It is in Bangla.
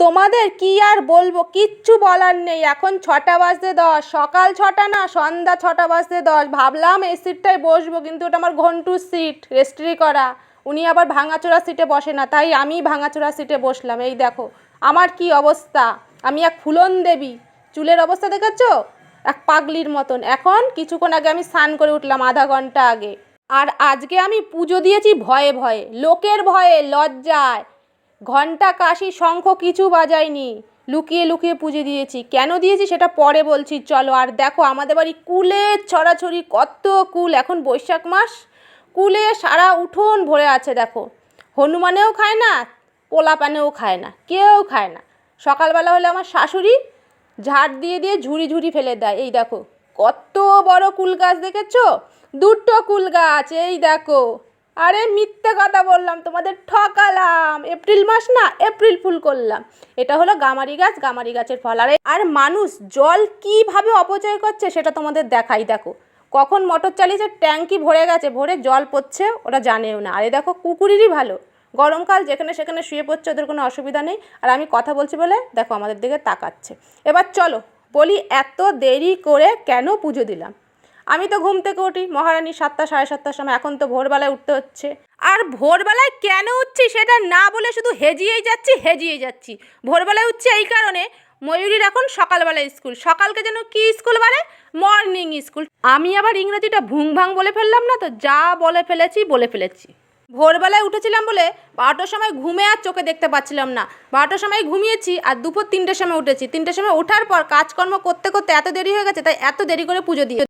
তোমাদের কি আর বলব? কিচ্ছু বলার নেই। এখন ছটা বাজতে দশ। সকাল ছটা না, সন্ধ্যা ছটা বাজতে দশ। ভাবলাম এই সিটটায় বসবো, কিন্তু ওটা আমার ঘন্টুর সিট রেস্ট্রি করা। উনি আবার ভাঙাচোরা সিটে বসে না, তাই আমি ভাঙাচোরা সিটে বসলাম। এই দেখো, আমার কি অবস্থা? আমি এক ফুলন দেবী। চুলের অবস্থা দেখেছ? এক পাগলির মতন। এখন কিছুক্ষণ আগে আমি স্নান করে উঠলাম আধা ঘণ্টা আগে। আর আজকে আমি পুজো দিয়েছি ভয়ে ভয়ে, লোকের ভয়ে, লজ্জায়। ঘণ্টা কাশি, শঙ্খ কিছু বাজায়নি। লুকিয়ে লুকিয়ে পুজো দিয়েছি। কেন দিয়েছি সেটা পরে বলছি, চলো। আর দেখো, আমাদের বাড়ি কুলের ছড়াছড়ি, কত কুল। এখন বৈশাখ মাস, কুলে সারা উঠোন ভরে আছে, দেখো। হনুমানেও খায় না পোলা পোলাপানেও খায় না, কেউ খায় না। সকালবেলা হলে আমার শাশুড়ি ঝাড় দিয়ে দিয়ে ঝুড়ি ঝুড়ি ফেলে দেয়। এই দেখো, কত বড় কুল গাছ দেখেছ? দুটো কুল গাছ, এই দেখো। আরে মিথ্যে কথা বললাম, তোমাদের ঠকালাম। এপ্রিল মাস না, এপ্রিল ফুল করলাম। এটা হলো গামারি গাছ, গামারি গাছের ফল। আর আর মানুষ জল কীভাবে অপচয় করছে সেটা তোমাদের দেখাই, দেখো। কখন মোটর চালিয়েছে ট্যাঙ্কি ভরে গেছে, ভরে জল পড়ছে, ওরা জানেও না। আরে দেখো, কুকুরেরই ভালো। গরমকাল, যেখানে সেখানে শুয়ে পড়ছে, ওদের কোনো অসুবিধা নেই। আর আমি কথা বলছি বলে, দেখো, আমাদের দিকে তাকাচ্ছে। এবার চলো, বলি এত দেরি করে কেন পুজো দিলাম? আমি তো ঘুম থেকে উঠি, মহারানী সাতটা, সাড়ে সাতটার সময়। এখন তো ভোরবেলায় উঠতে হচ্ছে। আর ভোরবেলায় কেন উঠছি সেটা না বলে শুধু হেজিয়েই যাচ্ছি হেজিয়েই যাচ্ছি। ভোরবেলায় উঠছি এই কারণে ময়ূরীর এখন সকালবেলা স্কুল। সকালকে যেন কি স্কুল বলে? Morning school. আমি আবার ইংরেজিটা ভুং ভাং বলে ফেললাম না তো? যা বলে ফেলেছি বলে ফেলেছি। ভোরবেলায় উঠেছিলাম বলে বারোটার সময় ঘুমে আর চোখে দেখতে পাচ্ছিলাম না। বারোটার সময় ঘুমিয়েছি আর দুপুর তিনটের সময় উঠেছি। তিনটের সময় ওঠার পর কাজকর্ম করতে করতে এত দেরি হয়ে গেছে, তাই এত দেরি করে পুজো দিয়ে